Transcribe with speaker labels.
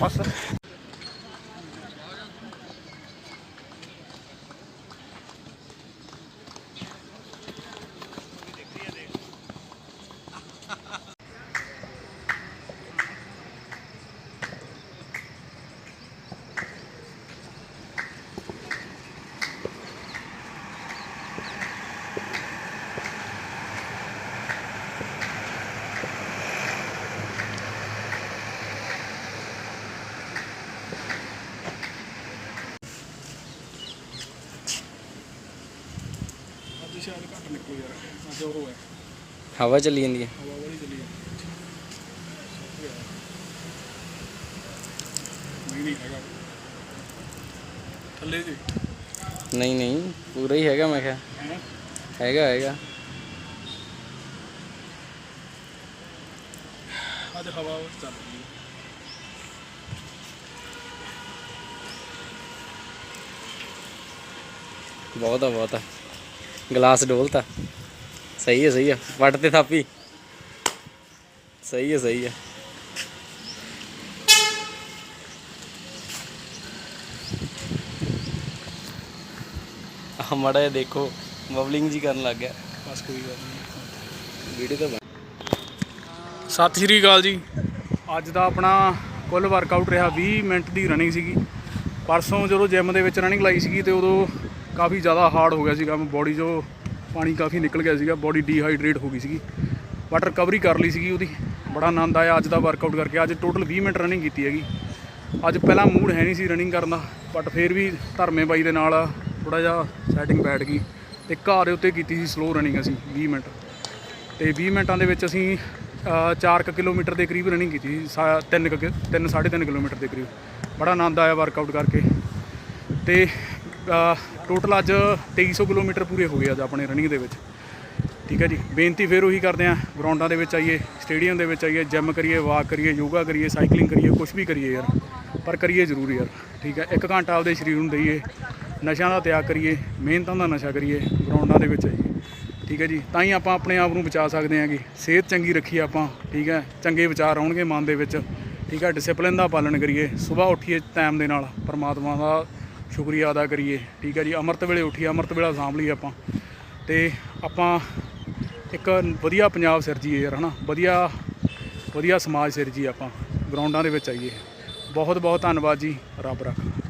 Speaker 1: ਬਸ ਸ਼ਾਇਦ ਘੱਟ ਨਿਕਲੂ ਯਾਰ ਅੱਜ ਉਹ ਹੈ
Speaker 2: ਹਵਾ ਚੱਲੀ ਜਾਂਦੀ ਹੈ
Speaker 1: ਹਵਾ ਵਾਲੀ ਚੱਲੀ ਹੈ ਨਹੀਂ ਨਹੀਂ ਹੈਗਾ ਥੱਲੇ ਜੀ
Speaker 2: ਨਹੀਂ ਨਹੀਂ ਪੂਰਾ ਹੀ ਹੈਗਾ ਮੈਂ ਕਿਹਾ
Speaker 1: ਹੈ
Speaker 2: ਹੈਗਾ ਹੈਗਾ
Speaker 1: ਅੱਜ ਹਵਾ ਚੱਲ ਰਹੀ ਹੈ
Speaker 2: ਬਹੁਤ ਆ ਬਹੁਤ ਆ ਗਲਾਸ ਡੋਲਤਾ। ਸਹੀ ਹੈ ਸਹੀ ਹੈ। ਵੱਟ ਤੇ ਥਾਪੀ। ਸਹੀ ਹੈ ਸਹੀ ਹੈ। ਆ ਮੜਾ ਜਿਹਾ ਦੇਖੋ ਬਬਲਿੰਗ ਜੀ ਕਰਨ ਲੱਗ ਗਿਆ।
Speaker 1: ਬਸ ਕੋਈ ਗੱਲ ਨਹੀਂ।
Speaker 2: ਵੀਡੀਓ ਤਾਂ
Speaker 1: ਸਤਿ ਸ਼੍ਰੀ ਅਕਾਲ ਜੀ। ਅੱਜ ਦਾ ਆਪਣਾ ਕੁੱਲ ਵਰਕਆਊਟ ਰਿਹਾ 20 ਮਿੰਟ ਦੀ ਰਨਿੰਗ ਸੀਗੀ। ਪਰਸੋਂ ਜਦੋਂ ਜਿਮ ਦੇ ਵਿੱਚ ਰਨਿੰਗ ਲਾਈ ਸੀਗੀ ਤੇ ਉਦੋਂ ਕਾਫੀ ਜ਼ਿਆਦਾ ਹਾਰਡ ਹੋ ਗਿਆ ਸੀਗਾ ਬੋਡੀ 'ਚੋਂ ਪਾਣੀ ਕਾਫੀ ਨਿਕਲ ਗਿਆ ਸੀਗਾ ਬੋਡੀ ਡੀਹਾਈਡਰੇਟ ਹੋ ਗਈ ਸੀਗੀ। ਬਟ ਰਿਕਵਰੀ ਕਰ ਲਈ ਸੀਗੀ ਉਹਦੀ। ਬੜਾ ਆਨੰਦ ਆਇਆ ਅੱਜ ਦਾ ਵਰਕਆਊਟ ਕਰਕੇ। ਅੱਜ ਟੋਟਲ 20 ਮਿੰਟ ਰਨਿੰਗ ਕੀਤੀ ਹੈਗੀ। ਅੱਜ ਪਹਿਲਾਂ ਮੂਡ ਹੈ ਨਹੀਂ ਸੀ ਰਨਿੰਗ ਕਰਨ ਦਾ ਬਟ ਫਿਰ ਵੀ ਧਰਮੇ ਬਾਈ ਦੇ ਨਾਲ ਥੋੜਾ ਜਿਹਾ ਸੈਟਿੰਗ ਬੈਠ ਗਈ। ਤੇ ਘਰ ਦੇ ਉੱਤੇ ਕੀਤੀ ਸੀ ਸਲੋ ਰਨਿੰਗ ਅਸੀਂ 20 ਮਿੰਟ। ਤੇ 20 ਮਿੰਟਾਂ ਦੇ ਵਿੱਚ ਅਸੀਂ 4 ਕਿਲੋਮੀਟਰ ਦੇ ਕਰੀਬ ਰਨਿੰਗ ਕੀਤੀ 3 3 3.5 ਕਿਲੋਮੀਟਰ ਦੇ ਕਰੀਬ। ਬੜਾ ਆਨੰਦ ਆਇਆ ਵਰਕਆਊਟ ਕਰਕੇ। ਤੇ ਟੋਟਲ ਅੱਜ 2300 ਕਿਲੋਮੀਟਰ ਪੂਰੇ ਹੋ ਗਏ ਅੱਜ ਆਪਣੇ ਰਨਿੰਗ ਦੇ ਵਿੱਚ। ਠੀਕ ਹੈ ਜੀ। ਬੇਨਤੀ ਫਿਰ ਉਹੀ ਕਰਦੇ ਆ ਗਰਾਊਂਡਾਂ ਦੇ ਵਿੱਚ ਆਈਏ ਸਟੇਡੀਅਮ ਦੇ ਵਿੱਚ ਆਈਏ ਜਿਮ ਕਰੀਏ ਵਾਕ ਕਰੀਏ ਯੋਗਾ ਕਰੀਏ ਸਾਈਕਲਿੰਗ ਕਰੀਏ ਕੁਝ ਵੀ ਕਰੀਏ ਯਾਰ। ਪਰ ਕਰੀਏ ਜ਼ਰੂਰ ਯਾਰ। ਠੀਕ ਹੈ। ਇੱਕ ਘੰਟਾ ਆਪਦੇ ਸਰੀਰ ਨੂੰ ਦਈਏ, ਨਸ਼ਿਆਂ ਦਾ ਤਿਆਗ ਕਰੀਏ, ਮਿਹਨਤਾਂ ਦਾ ਨਸ਼ਾ ਕਰੀਏ ਗਰਾਊਂਡਾਂ ਦੇ ਵਿੱਚ ਆਈਏ। ਠੀਕ ਹੈ ਜੀ। ਤਾਂ ਹੀ ਆਪਾਂ ਆਪਣੇ ਆਪ ਨੂੰ ਬਚਾ ਸਕਦੇ ਹਾਂਗੇ। ਸਿਹਤ ਚੰਗੀ ਰੱਖੀਏ ਆਪਾਂ। ਠੀਕ ਹੈ। ਚੰਗੇ ਵਿਚਾਰ ਆਉਣਗੇ ਮਨ ਦੇ ਵਿੱਚ। ਠੀਕ ਹੈ। ਡਿਸਪਲਿਨ ਦਾ ਪਾਲਣ ਕਰੀਏ। ਸਵੇਰ ਉੱਠੀਏ ਟਾਈਮ ਦੇ ਨਾਲ, ਪਰਮਾਤਮਾ ਦਾ ਸ਼ੁਕਰੀਆ ਅਦਾ ਕਰੀਏ। ਠੀਕ ਹੈ ਜੀ, ਅੰਮ੍ਰਿਤ ਵੇਲੇ ਉੱਠੀਏ ਅੰਮ੍ਰਿਤ ਵੇਲਾ ਸਾਂਭ ਲਈਏ ਆਪਾਂ। ਤੇ ਆਪਾਂ ਇੱਕ ਵਧੀਆ ਪੰਜਾਬ ਸਿਰਜੀਏ ਯਾਰ, ਹਨਾ? ਵਧੀਆ ਵਧੀਆ ਸਮਾਜ ਸਿਰਜੀਏ ਆਪਾਂ। ਗਰਾਊਂਡਾਂ ਦੇ ਵਿੱਚ ਆਈਏ। ਬਹੁਤ ਬਹੁਤ ਧੰਨਵਾਦ ਜੀ, ਰੱਬ ਰੱਖ।